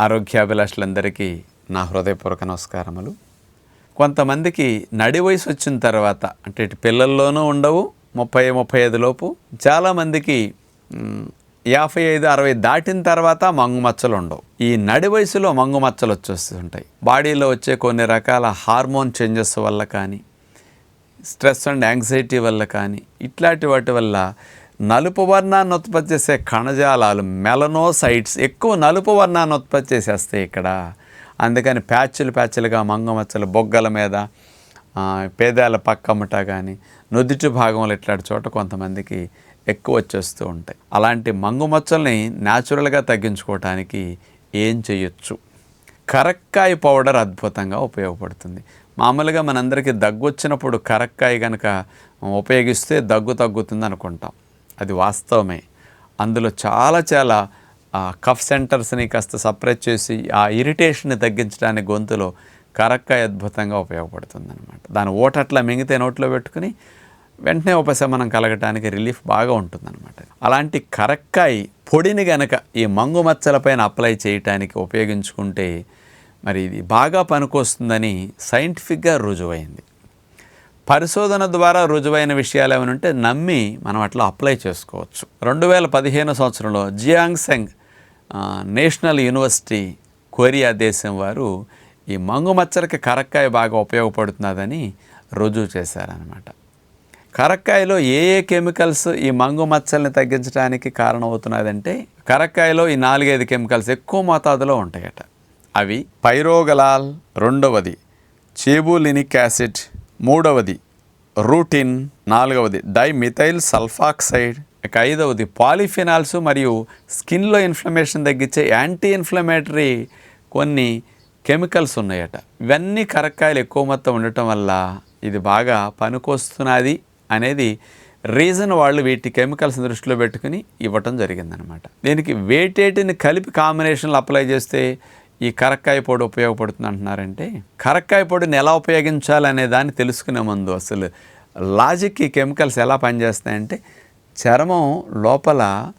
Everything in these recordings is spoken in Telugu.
ఆరోగ్యాభిలాషులందరికీ నా హృదయపూర్వక నమస్కారములు. కొంతమందికి నడి వయసు వచ్చిన తర్వాత అంటే ఇటు పిల్లల్లోనూ ఉండవు ముప్పై ముప్పై ఐదు లోపు చాలామందికి యాభై ఐదు అరవై దాటిన తర్వాత మంగు మచ్చలు ఉండవు. ఈ నడి వయసులో మంగు మచ్చలు వచ్చేస్తుంటాయి. బాడీలో వచ్చే కొన్ని రకాల హార్మోన్ చేంజెస్ వల్ల కానీ స్ట్రెస్ అండ్ యాంగ్జైటీ వల్ల కానీ ఇట్లాంటి వాటి వల్ల నలుపు వర్ణాన్ని ఉత్పత్తి చేసే కణజాలాలు మెలనోసైట్స్. ఎక్కువ నలుపు వర్ణాన్ని ఉత్పత్తి చేసేస్తాయి ఇక్కడ. అందుకని ప్యాచులు ప్యాచులుగా మంగమచ్చలు బొగ్గల మీద పేదాల పక్కమ్మట కానీ నుదుటి భాగంలో ఇట్లాంటి చోట కొంతమందికి ఎక్కువ వచ్చేస్తూ ఉంటాయి. అలాంటి మంగుమచ్చల్ని న్యాచురల్గా తగ్గించుకోవటానికి ఏం చేయొచ్చు? కరక్కాయ పౌడర్ అద్భుతంగా ఉపయోగపడుతుంది. మామూలుగా మనందరికీ దగ్గు వచ్చినప్పుడు కరక్కాయ కనుక ఉపయోగిస్తే దగ్గు తగ్గుతుంది అనుకుంటాం అది వాస్తవమే. అందులో చాలా చాలా ఆ, కఫ్ సెంటర్స్ని కాస్త సపరేట్ చేసి ఆ ఇరిటేషన్ని తగ్గించడానికి గొంతులో కరక్కాయ అద్భుతంగా ఉపయోగపడుతుంది అనమాట దాని ఓటట్లా మింగితే నోట్లో పెట్టుకుని వెంటనే ఉపశమనం కలగటానికి రిలీఫ్ బాగా ఉంటుందన్నమాట. అలాంటి కరక్కాయ పొడిని గనక ఈ మంగు మచ్చలపైన అప్లై చేయటానికి ఉపయోగించుకుంటే మరి ఇది బాగా పనికొస్తుందని సైంటిఫిక్గా రుజువైంది. పరిశోధన ద్వారా రుజువైన విషయాలు ఏమైనా ఉంటే నమ్మి మనం అట్లా అప్లై చేసుకోవచ్చు. రెండు వేల పదిహేను సంవత్సరంలో జియాంగ్సెంగ్ నేషనల్ యూనివర్సిటీ కొరియా దేశం వారు ఈ మంగు మచ్చలకి కరక్కాయ బాగా ఉపయోగపడుతున్నదని రుజువు చేశారనమాట కరక్కాయలో ఏ ఏ కెమికల్స్ ఈ మంగు మచ్చల్ని తగ్గించడానికి కారణమవుతున్నదంటే కరక్కాయలో ఈ నాలుగైదు కెమికల్స్ ఎక్కువ మోతాదులో ఉంటాయట. అవి పైరోగలాల్ రెండవది చేబులినిక్ యాసిడ్ మూడవది రూటిన్ నాలుగవది డైమిథైల్ సల్ఫాక్సైడ్. ఇక ఐదవది పాలిఫినాల్స్ మరియు స్కిన్లో ఇన్ఫ్లమేషన్ తగ్గించే యాంటీ ఇన్ఫ్లమేటరీ కొన్ని కెమికల్స్ ఉన్నాయట. ఇవన్నీ కరక్కాయలు ఎక్కువ మొత్తం ఉండటం వల్ల ఇది బాగా పనికొస్తున్నది అనేది రీజన్ వాళ్ళు వీటి కెమికల్స్ దృష్టిలో పెట్టుకుని ఇవ్వటం జరిగిందనమాట. దీనికి వేటేటిని కలిపి కాంబినేషన్లు అప్లై చేస్తే ఈ కరక్కాయ పొడి ఉపయోగపడుతుంది అంటున్నారంటే కరక్కాయ పొడిని ఎలా ఉపయోగించాలనే దాన్ని తెలుసుకునే ముందు అసలు లాజిక్ ఈ కెమికల్స్ ఎలా పనిచేస్తాయంటే చర్మం లోపల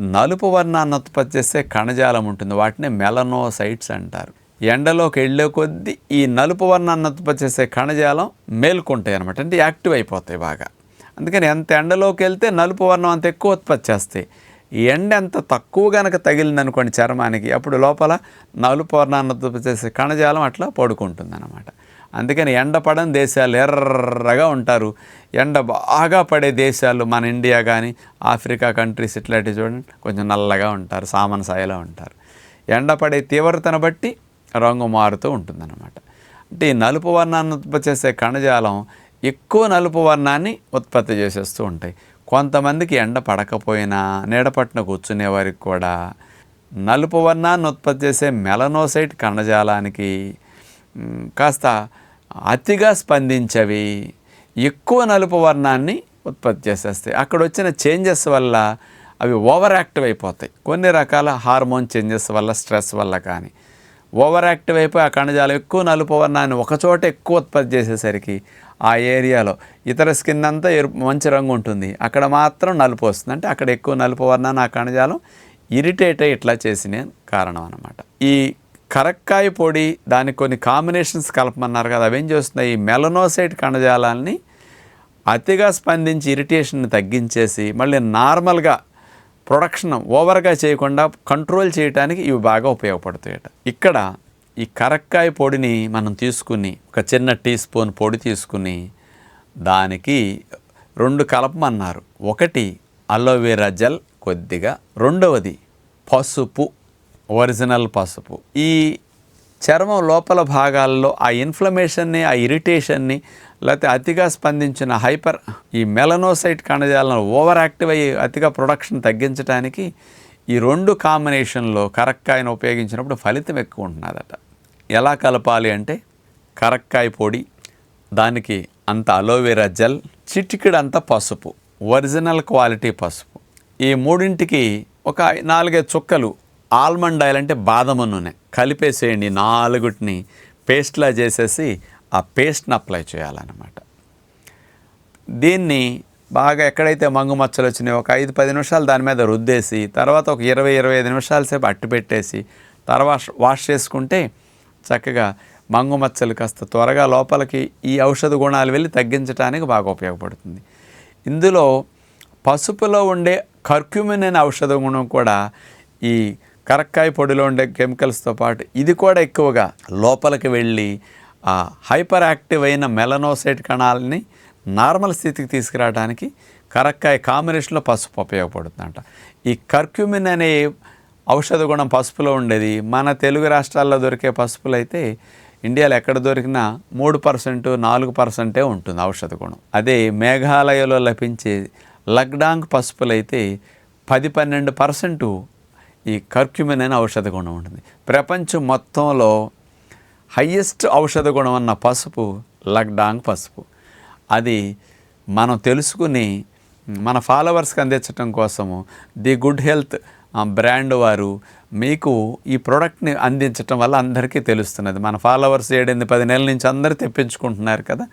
నలుపు వర్ణాన్ని ఉత్పత్తి చేసే కణజాలం ఉంటుంది. వాటిని మెలనోసైట్స్ అంటారు. ఎండలోకి వెళ్ళే కొద్దీ ఈ నలుపు వర్ణాన్ని ఉత్పత్తి చేసే కణజాలం మేల్కొంటాయి అనమాట అంటే యాక్టివ్ అయిపోతాయి బాగా. అందుకని ఎంత ఎండలోకి వెళ్తే నలుపు వర్ణం అంత ఎక్కువ ఉత్పత్తి చేస్తాయి. ఎండ ఎంత తక్కువ కనుక తగిలిందనుకోండి చర్మానికి అప్పుడు లోపల నలుపు చేసే కణజాలం అట్లా పడుకుంటుంది అనమాట అందుకని ఎండ పడని దేశాలు ఎర్రగా ఉంటారు. ఎండ బాగా పడే దేశాలు మన ఇండియా కానీ ఆఫ్రికా కంట్రీస్ ఇట్లాంటివి చూడండి కొంచెం నల్లగా ఉంటారు సామాన్ సాయిలో ఉంటారు. ఎండ పడే తీవ్రతను బట్టి రంగు మారుతూ ఉంటుందన్నమాట. అంటే ఈ నలుపు వర్ణాన్ని ఉత్పత్తి చేసే కణజాలం ఎక్కువ నలుపు వర్ణాన్ని ఉత్పత్తి చేసేస్తూ ఉంటాయి. కొంతమందికి ఎండ పడకపోయినా నీడపట్న కూర్చునే వారికి కూడా నలుపు వర్ణాన్ని ఉత్పత్తి చేసే మెలనోసైట్ కణజాలానికి కాస్త అతిగా స్పందించవి ఎక్కువ నలుపు వర్ణాన్ని ఉత్పత్తి చేసేస్తాయి. అక్కడ వచ్చిన చేంజెస్ వల్ల అవి ఓవర్ యాక్టివ్ అయిపోతాయి. కొన్ని రకాల హార్మోన్ చేంజెస్ వల్ల స్ట్రెస్ వల్ల కానీ. ఓవర్ యాక్టివ్ అయిపోయి ఆ కణజాలం ఎక్కువ నలుపు వర్ణాన్ని ఒకచోట ఎక్కువ ఉత్పత్తి చేసేసరికి ఆ ఏరియాలో. ఇతర స్కిన్ అంతా ఎరుపు మంచి రంగు ఉంటుంది. అక్కడ మాత్రం నలుపు వస్తుంది. అంటే అక్కడ ఎక్కువ నలుపు వర్ణాన్ని ఆ కణజాలం ఇరిటేట్ అయ్యి ఇట్లా చేసిన కారణం అనమాట ఈ కరక్కాయ పొడి దానికి కొన్ని కాంబినేషన్స్ కలపమన్నారు కదా. అవేం చేస్తున్నాయి? ఈ మెలనోసైట్ కణజాలాన్ని అతిగా స్పందించి ఇరిటేషన్ని తగ్గించేసి మళ్ళీ నార్మల్గా ప్రొడక్షన్ ఓవర్గా చేయకుండా కంట్రోల్ చేయడానికి ఇవి బాగా ఉపయోగపడతాయట. ఇక్కడ ఈ కరక్కాయ పొడిని మనం తీసుకుని ఒక చిన్న టీ స్పూన్ పొడి తీసుకుని దానికి రెండు కలపమన్నారు. ఒకటి అలోవెరా జెల్ కొద్దిగా రెండవది పసుపు ఒరిజినల్ పసుపు. ఈ చర్మం లోపల భాగాల్లో ఆ ఇన్ఫ్లమేషన్ని ఆ ఇరిటేషన్ని లేకపోతే అతిగా స్పందించిన హైపర్ ఈ మెలనోసైట్ కణజాలను ఓవర్ యాక్టివ్ అయ్యి అతిగా ప్రొడక్షన్ తగ్గించడానికి ఈ రెండు కాంబినేషన్లో కరక్కాయను ఉపయోగించినప్పుడు ఫలితం ఎక్కువ ఉంటున్నదట. ఎలా కలపాలి అంటే కరక్కాయ పొడి దానికి అంత అలోవెరా జెల్ చిటికిడంత పసుపు ఒరిజినల్ క్వాలిటీ పసుపు. ఈ మూడింటికి ఒక నాలుగైదు చుక్కలు ఆల్మండ్ ఆయిల్ అంటే బాదం నూనె కలిపేసేయండి. నాలుగుటిని పేస్ట్లా చేసేసి ఆ పేస్ట్ని అప్లై చేయాలన్నమాట. దీన్ని బాగా ఎక్కడైతే మంగు మచ్చలు వచ్చినాయో ఒక ఐదు పది నిమిషాలు దాని మీద రుద్దేసి తర్వాత ఒక ఇరవై ఇరవై ఐదు నిమిషాల సేపు అట్టు పెట్టేసి తర్వాత వాష్ చేసుకుంటే చక్కగా మంగు మచ్చలు కాస్త త్వరగా లోపలికి ఈ ఔషధ గుణాలు వెళ్ళి తగ్గించడానికి బాగా ఉపయోగపడుతుంది. ఇందులో పసుపులో ఉండే కర్క్యూమిన్ అనే ఔషధ గుణం కూడా ఈ కరక్కాయ పొడిలో ఉండే కెమికల్స్తో పాటు ఇది కూడా ఎక్కువగా లోపలికి వెళ్ళి ఆ హైపర్ యాక్టివ్ అయిన మెలనోసైట్ కణాలని నార్మల్ స్థితికి తీసుకురావడానికి కరక్కాయ కాంబినేషన్లో పసుపు ఉపయోగపడుతుందంట. ఈ కర్క్యూమిన్ అనే ఔషధ గుణం పసుపులో ఉండేది. మన తెలుగు రాష్ట్రాల్లో దొరికే పసుపులు అయితే ఇండియాలో ఎక్కడ దొరికినా మూడు పర్సెంట్ నాలుగు పర్సెంటే ఉంటుంది ఔషధ గుణం. అదే మేఘాలయలో లభించే లగ్డాంగ్ పసుపులు అయితే పది పన్నెండు పర్సెంటు ఈ కర్క్యూమిన్ అనే ఔషధ గుణం ఉంటుంది. ప్రపంచం మొత్తంలో హయ్యెస్ట్ ఔషధ గుణం ఉన్న పసుపు లగ్డాంగ్ పసుపు. అది మనం తెలుసుకుని మన ఫాలోవర్స్కి అందించడం కోసము ది గుడ్ హెల్త్ బ్రాండ్ వారు మీకు ఈ ప్రోడక్ట్ని అందించటం వల్ల అందరికీ తెలుస్తున్నది. మన ఫాలోవర్స్ ఏడెనిమిది పది నెలల నుంచి అందరూ తెప్పించుకుంటున్నారు కదా.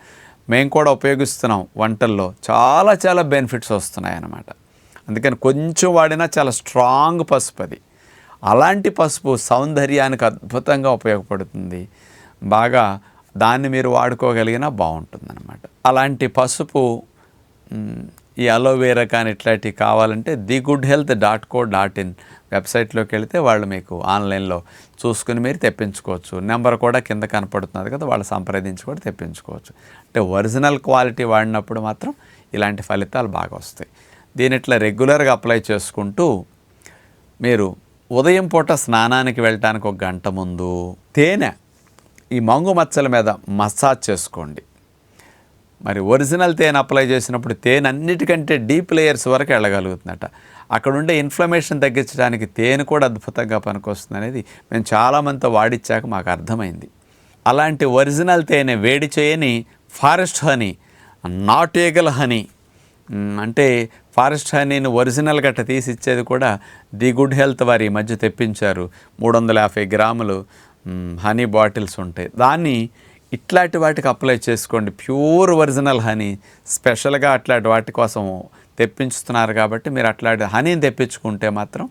మేము కూడా ఉపయోగిస్తున్నాం వంటల్లో. చాలా చాలా బెనిఫిట్స్ వస్తున్నాయి అన్నమాట అందుకని కొంచెం వాడినా చాలా స్ట్రాంగ్ పసుపు అది. అలాంటి పసుపు సౌందర్యానికి అద్భుతంగా ఉపయోగపడుతుంది. బాగా దాన్ని మీరు వాడుకోగలిగినా బాగుంటుందన్నమాట. అలాంటి పసుపు ఈ అలోవేరా కానీ ఇట్లాంటివి కావాలంటే the good health dot co dot in వెబ్సైట్లోకి వెళితే వాళ్ళు మీకు ఆన్లైన్లో చూసుకుని మీరు తెప్పించుకోవచ్చు. నెంబర్ కూడా కింద కనపడుతున్నది కదా వాళ్ళు సంప్రదించి కూడా తెప్పించుకోవచ్చు. అంటే ఒరిజినల్ క్వాలిటీ వాడినప్పుడు మాత్రం ఇలాంటి ఫలితాలు బాగా వస్తాయి. దీని ఇట్లా రెగ్యులర్గా అప్లై చేసుకుంటూ మీరు ఉదయం పూట స్నానానికి వెళ్ళటానికి ఒక గంట ముందు తేనె ఈ మంగు మచ్చల మీద మసాజ్ చేసుకోండి. మరి ఒరిజినల్ తేనె అప్లై చేసినప్పుడు తేనె అన్నిటికంటే డీప్ లేయర్స్ వరకు వెళ్ళగలుగుతుందట. అక్కడ ఉండే ఇన్ఫ్లమేషన్ తగ్గించడానికి తేనె కూడా అద్భుతంగా పనికొస్తుంది అనేది మేము చాలామందితో వాడిచ్చాక మాకు అర్థమైంది. అలాంటి ఒరిజినల్ తేనె వేడి చేయని forest honey not eagle honey అంటే ఫారెస్ట్ హనీని ఒరిజినల్ గట్ట తీసి ఇచ్చేది కూడా ది గుడ్ హెల్త్ వారి మధ్య తెప్పించారు. మూడు వందల యాభై గ్రాములు హనీ బాటిల్స్ ఉంటాయి. దాన్ని ఇట్లాంటి వాటికి అప్లై చేసుకోండి. Pure original honey. స్పెషల్గా అట్లాంటి వాటి కోసం తెప్పించుతున్నారు కాబట్టి మీరు అట్లాంటి హనీని తెప్పించుకుంటే మాత్రం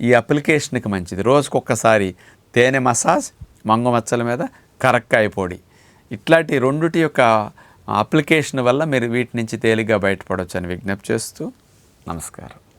ఈ అప్లికేషన్కి మంచిది. రోజుకు ఒక్కసారి తేనె మసాజ్ మంగు మచ్చల మీద కరక్కాయ పొడి. ఇట్లాంటి రెండుటి యొక్క అప్లికేషన్ వల్ల మీరు వీటి నుంచి తేలిగ్గా బయటపడవచ్చు అని విజ్ఞప్తి చేస్తూ నమస్కారం.